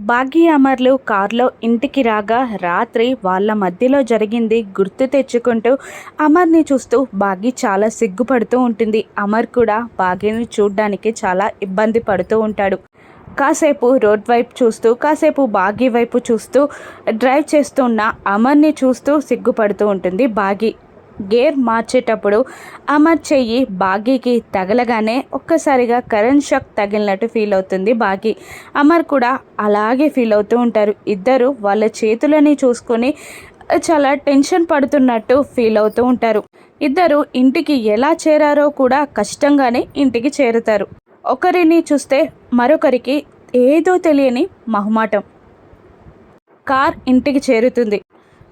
భాగ్య అమర్లు కారులో ఇంటికి రాగా రాత్రి వాళ్ళ మధ్యలో జరిగింది గుర్తు తెచ్చుకుంటూ అమర్ని చూస్తూ భాగ్య చాలా సిగ్గుపడుతూ ఉంటుంది. అమర్ కూడా భాగ్యని చూడ్డానికి చాలా ఇబ్బంది పడుతూ ఉంటాడు. కాసేపు రోడ్ వైపు చూస్తూ కాసేపు బాగి వైపు చూస్తూ డ్రైవ్ చేస్తున్న అమర్ని చూస్తూ సిగ్గుపడుతూ ఉంటుంది బాగి గేర్ మార్చేటప్పుడు అమర్ చెయ్యి బాగీకి తగలగానే ఒక్కసారిగా కరెంట్ షాక్ తగిలినట్టు ఫీల్ అవుతుంది బాగీ. అమర్ కూడా అలాగే ఫీల్ అవుతూ ఉంటారు. ఇద్దరు వాళ్ళ చేతులని చూసుకొని చాలా టెన్షన్ పడుతున్నట్టు ఫీల్ అవుతూ ఉంటారు. ఇద్దరు ఇంటికి ఎలా చేరారో కూడా కష్టంగానే ఇంటికి చేరుతారు. ఒకరిని చూస్తే మరొకరికి ఏదో తెలియని మహమాటం. కార్ ఇంటికి చేరుతుంది.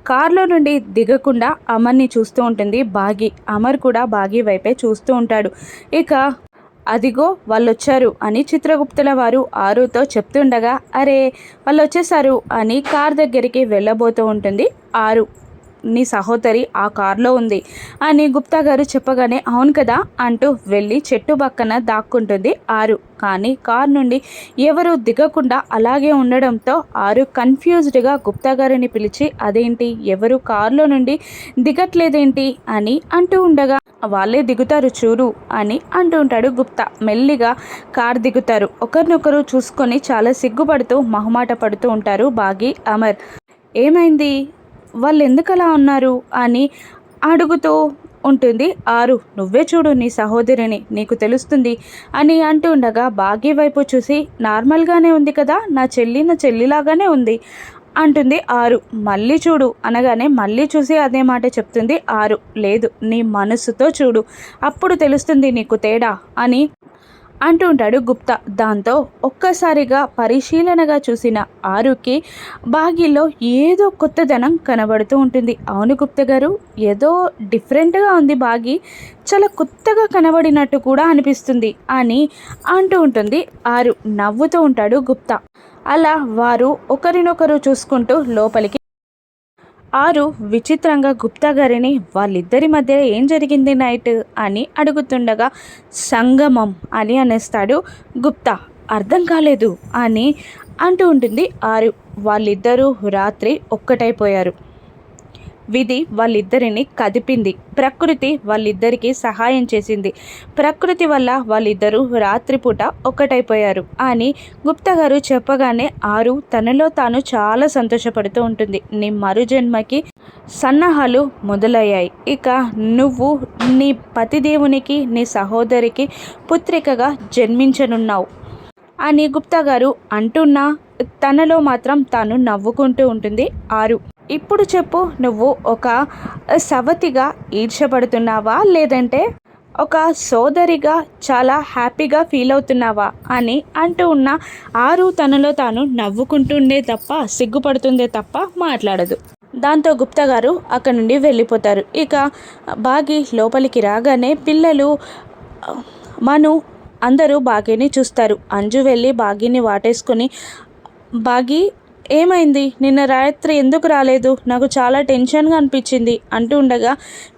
కార్లో నుండి దిగకుండా అమర్ని చూస్తూ ఉంటుంది. బాగి అమర్ కూడా బాగి వైపే చూస్తూ ఉంటాడు. ఇక అదిగో వాళ్ళు వచ్చారు అని చిత్రగుప్తుల వారు ఆరుతో చెప్తుండగా అరే వాళ్ళు వచ్చేసారు అని కార్ దగ్గరికి వెళ్ళబోతూ ఉంటుంది ఆరు. నీ సహోదరి ఆ కారులో ఉంది. అని గుప్తా గారు చెప్పగానే అవును కదా అంటూ వెళ్ళి చెట్టు పక్కన దాక్కుంటుంది ఆరు. కానీ కార్ నుండి ఎవరు దిగకుండా అలాగే ఉండడంతో ఆరు కన్ఫ్యూజ్డ్గా గుప్తా గారిని పిలిచి అదేంటి? ఎవరు కారులో నుండి దిగట్లేదేంటి? అని అంటూ ఉండగా వాళ్ళే దిగుతారు చూరు అని అంటూ ఉంటాడు గుప్తా. మెల్లిగా కార్ దిగుతారు. ఒకరినొకరు చూసుకొని చాలా సిగ్గుపడుతూ మహమాట పడుతూ ఉంటారు బాగి అమర్. ఏమైంది? వాళ్ళు ఎందుకు అలా ఉన్నారు? అని అడుగుతూ ఉంటుంది. ఆరు నువ్వే చూడు నీ సహోదరిని నీకు తెలుస్తుంది అని అంటూ ఉండగా భాగ్య వైపు చూసి నార్మల్గానే ఉంది కదా నా చెల్లి నా చెల్లిలాగానే ఉంది అంటుంది ఆరు. మళ్ళీ చూడు అనగానే మళ్ళీ చూసి అదే మాట చెప్తుంది ఆరు. లేదు నీ మనసుతో చూడు అప్పుడు తెలుస్తుంది నీకు తేడా అని అంటూ ఉంటాడు గుప్తా. దాంతో ఒక్కసారిగా పరిశీలనగా చూసిన ఆరుకి బాగిలో ఏదో కొత్తదనం కనబడుతూ ఉంటుంది. అవును గుప్త గారు ఏదో డిఫరెంట్గా ఉంది బాగి. చాలా కొత్తగా కనబడినట్టు కూడా అనిపిస్తుంది అని అంటూ ఉంటుంది ఆరు. నవ్వుతూ ఉంటాడు గుప్తా. అలా వారు ఒకరినొకరు చూసుకుంటూ లోపలికి ఆరు విచిత్రంగా గుప్తా గారిని వాళ్ళిద్దరి మధ్య ఏం జరిగింది నైట్ అని అడుగుతుండగా సంగమం అని అనేస్తాడు గుప్తా. అర్థం కాలేదు అని అంటూ ఉంటుంది ఆరు. వాళ్ళిద్దరూ రాత్రి ఒక్కటైపోయారు. విధి వాళ్ళిద్దరిని కదిపింది. ప్రకృతి వాళ్ళిద్దరికీ సహాయం చేసింది. ప్రకృతి వల్ల వాళ్ళిద్దరూ రాత్రిపూట ఒక్కటైపోయారు అని గుప్తా గారు చెప్పగానే ఆరు తనలో తాను చాలా సంతోషపడుతూ ఉంటుంది. నీ మరుజన్మకి సన్నాహాలు మొదలయ్యాయి. ఇక నువ్వు నీ పతిదేవునికి నీ సహోదరికి పుత్రికగా జన్మించనున్నావు అని గుప్తా గారు అంటున్నా తనలో మాత్రం తాను నవ్వుకుంటూ ఉంటుంది ఆరు. ఇప్పుడు చెప్పు నువ్వు ఒక సవతిగా ఈర్షపడుతున్నావా లేదంటే ఒక సోదరిగా చాలా హ్యాపీగా ఫీల్ అవుతున్నావా? అని అంటూ ఉన్న ఆరు తనలో తాను నవ్వుకుంటుండే తప్ప సిగ్గుపడుతుందే తప్ప మాట్లాడదు. దాంతో గుప్తా గారు అక్కడ నుండి వెళ్ళిపోతారు. ఇక బాగి లోపలికి రాగానే పిల్లలు మను అందరూ బాగీని చూస్తారు. అంజు వెళ్ళి బాగీని వాటేసుకొని బాగి ఏమైంది? నిన్న రాత్రి ఎందుకు రాలేదు? నాకు చాలా టెన్షన్గా అనిపించింది. అంటూ ఉండగా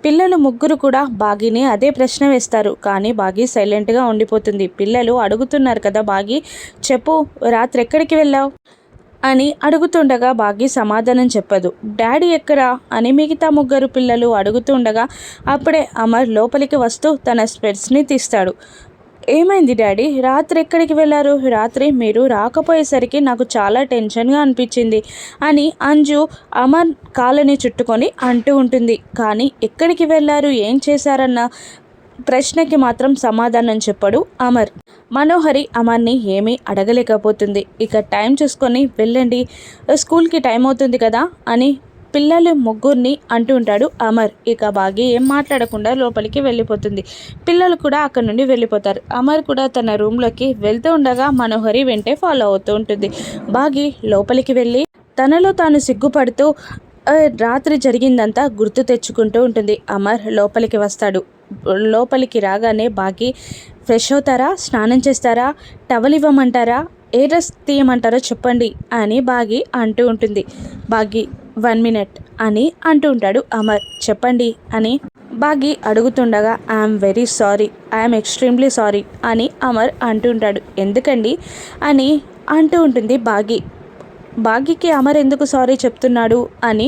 పిల్లలు ముగ్గురు కూడా బాగీని అదే ప్రశ్న వేస్తారు. కానీ బాగీ సైలెంట్గా ఉండిపోతుంది. పిల్లలు అడుగుతున్నారు కదా బాగి చెప్పు రాత్రి ఎక్కడికి వెళ్ళావు? అని అడుగుతుండగా బాగి సమాధానం చెప్పదు. డాడీ ఎక్కడా? అని మిగతా ముగ్గురు పిల్లలు అడుగుతుండగా అప్పుడే అమర్ లోపలికి వస్తూ తన స్పెట్స్ని తీస్తాడు. ఏమైంది డాడీ? రాత్రి ఎక్కడికి వెళ్ళారు? రాత్రి మీరు రాకపోయేసరికి నాకు చాలా టెన్షన్గా అనిపించింది అని అంజు అమర్ కాలని చుట్టుకొని అంటూ ఉంటుంది. కానీ ఎక్కడికి వెళ్ళారు? ఏం చేశారన్న ప్రశ్నకి మాత్రం సమాధానం చెప్పడు అమర్. మనోహరి అమర్ని ఏమీ అడగలేకపోతుంది. ఇక టైం చూసుకొని వెళ్ళండి. స్కూల్కి టైం అవుతుంది కదా అని పిల్లలు ముగ్గురిని అంటూ ఉంటాడు అమర్. ఇక బాగి ఏం మాట్లాడకుండా లోపలికి వెళ్ళిపోతుంది. పిల్లలు కూడా అక్కడ నుండి వెళ్ళిపోతారు. అమర్ కూడా తన రూమ్లోకి వెళ్తూ ఉండగా మనోహరి వెంటే ఫాలో అవుతూ ఉంటుంది. బాగి లోపలికి వెళ్ళి తనలో తాను సిగ్గుపడుతూ రాత్రి జరిగిందంతా గుర్తు తెచ్చుకుంటూ ఉంటుంది. అమర్ లోపలికి వస్తాడు. లోపలికి రాగానే బాగి ఫ్రెష్ అవుతారా? స్నానం చేస్తారా? టవల్ ఇవ్వమంటారా? ఏ డ్రెస్ తీయమంటారో చెప్పండి అని బాగి అంటూ ఉంటుంది. బాగి వన్ మినిట్ అని అంటూ ఉంటాడు అమర్. చెప్పండి అని బాగి అడుగుతుండగా I'm very sorry I'm extremely sorry అని అమర్ అంటుంటాడు. ఎందుకండి? అని అంటూ ఉంటుంది బాగి. బాగికి అమర్ ఎందుకు సారీ చెప్తున్నాడు అని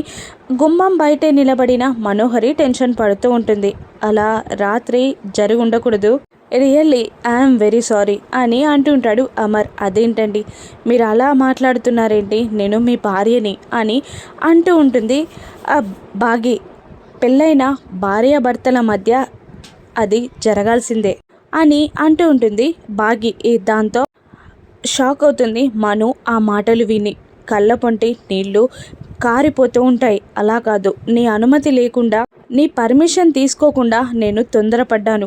గుమ్మం బయటే నిలబడిన మనోహరి టెన్షన్ పడుతూ ఉంటుంది. అలా రాత్రి జరిగి ఉండకూడదు రియల్లీ ఐఎమ్ వెరీ సారీ అని అంటుంటాడు అమర్. అదేంటండి? మీరు అలా మాట్లాడుతున్నారేంటి? నేను మీ భార్యని అని అంటూ ఉంటుంది. బాగి పెళ్ళైన భార్యాభర్తల మధ్య అది జరగాల్సిందే అని అంటూ ఉంటుంది. బాగి దాంతో షాక్ అవుతుంది. మను ఆ మాటలు విని కళ్ళ పొంటి నీళ్ళు కారిపోతూ ఉంటాయి. అలా కాదు. నీ అనుమతి లేకుండా నీ పర్మిషన్ తీసుకోకుండా నేను తొందరపడ్డాను.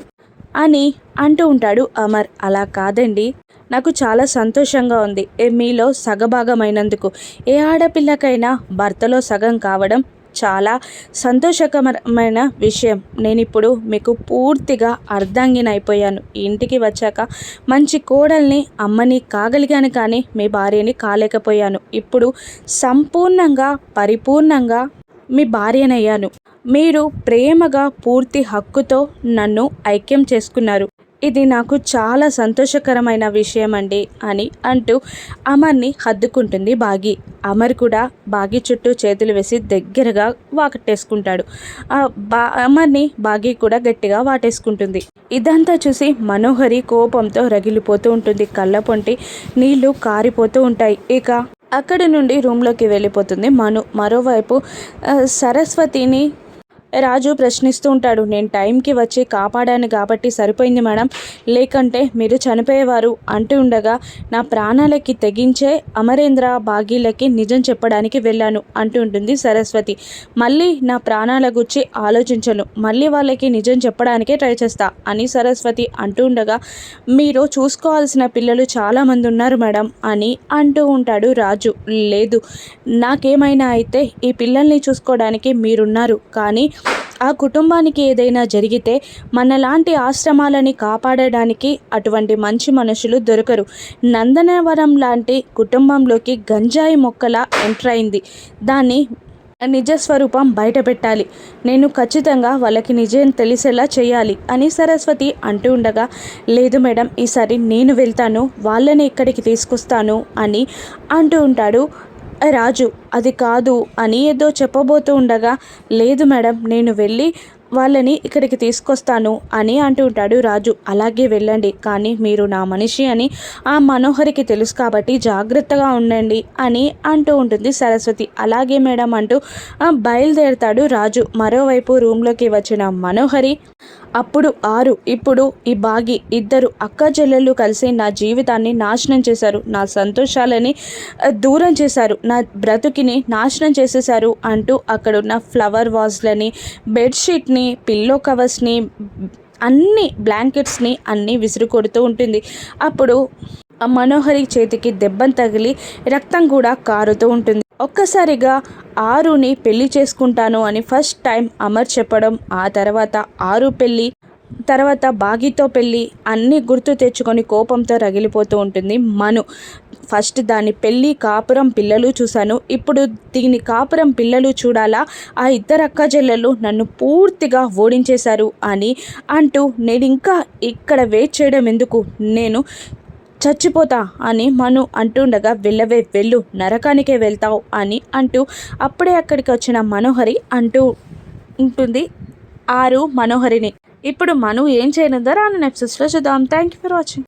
అని అంటూ ఉంటాడు అమర్. అలా కాదండి. నాకు చాలా సంతోషంగా ఉంది. ఏ మీలో సగభాగమైనందుకు. ఏ ఆడపిల్లకైనా భర్తలో సగం కావడం చాలా సంతోషకరమైన విషయం. నేను ఇప్పుడు మీకు పూర్తిగా అర్ధాంగినైపోయాను ఇంటికి వచ్చాక మంచి కోడల్ని అమ్మని కాగలిగాను కానీ మీ భార్యని కాలేకపోయాను. ఇప్పుడు సంపూర్ణంగా పరిపూర్ణంగా మీ భార్యనయ్యాను. మీరు ప్రేమగా పూర్తి హక్కుతో నన్ను ఐక్యం చేసుకున్నారు. ఇది నాకు చాలా సంతోషకరమైన విషయం అండి అని అంటూ అమర్ని హద్దుకుంటుంది బాగి. అమర్ కూడా బాగి చుట్టూ చేతులు వేసి దగ్గరగా వాకట్టేసుకుంటాడు. ఆ బా అమర్ని బాగి కూడా గట్టిగా వాటేసుకుంటుంది. ఇదంతా చూసి మనోహరి కోపంతో రగిలిపోతూ ఉంటుంది. కళ్ళ పొంటి నీళ్ళు కారిపోతూ ఉంటాయి. ఇక అక్కడి నుండి రూమ్లోకి వెళ్ళిపోతుంది. మను మరోవైపు సరస్వతిని రాజు ప్రశ్నిస్తూ ఉంటాడు నేను టైంకి వచ్చి కాపాడాను కాబట్టి సరిపోయింది మేడం. లేకంటే మీరు చనిపోయేవారు. అంటూ ఉండగా నా ప్రాణాలకి తెగించే అమరేంద్ర బాగీలకి నిజం చెప్పడానికి వెళ్ళాను అంటూ ఉంటుంది సరస్వతి. మళ్ళీ నా ప్రాణాల గురించి ఆలోచించను. మళ్ళీ వాళ్ళకి నిజం చెప్పడానికే ట్రై చేస్తా అని సరస్వతి అంటూ ఉండగా మీరు చూసుకోవాల్సిన పిల్లలు చాలామంది ఉన్నారు మేడం అని అంటూ ఉంటాడు రాజు. లేదు నాకేమైనా అయితే ఈ పిల్లల్ని చూసుకోవడానికి మీరున్నారు. కానీ ఆ కుటుంబానికి ఏదైనా జరిగితే మనలాంటి ఆశ్రమాలని కాపాడడానికి అటువంటి మంచి మనుషులు దొరకరు. నందనవరం లాంటి కుటుంబంలోకి గంజాయి మొక్కలా ఎంటర్ అయింది. దాన్ని నిజస్వరూపం బయట పెట్టాలి నేను ఖచ్చితంగా వాళ్ళకి నిజం తెలిసేలా చేయాలి అని సరస్వతి అంటూ ఉండగా లేదు మేడం ఈసారి నేను వెళ్తాను వాళ్ళని ఇక్కడికి తీసుకొస్తాను అని అంటూ ఉంటాడు. రాజు అది కాదు అని ఏదో చెప్పబోతూ ఉండగా లేదు మేడం నేను వెళ్ళి వాళ్ళని ఇక్కడికి తీసుకొస్తాను అని అంటూ ఉంటాడు రాజు. అలాగే వెళ్ళండి కానీ మీరు నా మనిషి అని ఆ మనోహరికి తెలుసు కాబట్టి జాగ్రత్తగా ఉండండి అని అంటూ ఉంటుంది సరస్వతి. అలాగే మేడం అంటూ బయలుదేరుతాడు రాజు. మరోవైపు రూమ్లోకి వచ్చిన మనోహరి అప్పుడు ఆరు ఇప్పుడు ఈ బాగి ఇద్దరు అక్క చెల్లెళ్ళు కలిసి నా జీవితాన్ని నాశనం చేశారు. నా సంతోషాలని దూరం చేశారు. నా బ్రతుకిని నాశనం చేసేశారు అంటూ అక్కడున్న ఫ్లవర్ వాజ్లని బెడ్షీట్ని పిల్లో కవర్స్ని అన్ని బ్లాంకెట్స్ని అన్నీ విసురు కొడుతూ ఉంటుంది. అప్పుడు మనోహరి చేతికి దెబ్బం తగిలి రక్తం కూడా కారుతూ ఉంటుంది. ఒక్కసారిగా ఆరుని పెళ్ళి చేసుకుంటాను అని ఫస్ట్ టైం అమర్ చెప్పడం ఆ తర్వాత ఆరు పెళ్ళి తర్వాత బాగితో పెళ్ళి అన్నీ గుర్తు తెచ్చుకొని కోపంతో రగిలిపోతూ ఉంటుంది మను. ఫస్ట్ దాని పెళ్ళి కాపురం పిల్లలు చూశాను. ఇప్పుడు దీని కాపురం పిల్లలు చూడాలా? ఆ ఇద్దరు అక్క చెల్లెలు నన్ను పూర్తిగా ఓడించేశారు అని అంటూ నేను ఇంకా ఇక్కడ వెయిట్ చేయడం ఎందుకు? నేను చచ్చిపోతా అని మను అంటుండగా వెళ్ళవే వెళ్ళు నరకానికే వెళ్తావు అని అంటూ అప్పుడే అక్కడికి వచ్చిన మనోహరి అంటూ ఉంటుంది. ఆరు మనోహరిని. ఇప్పుడు మను ఏం చేయనుందో రాను నెప్సెస్లో చూద్దాం. Thank you for watching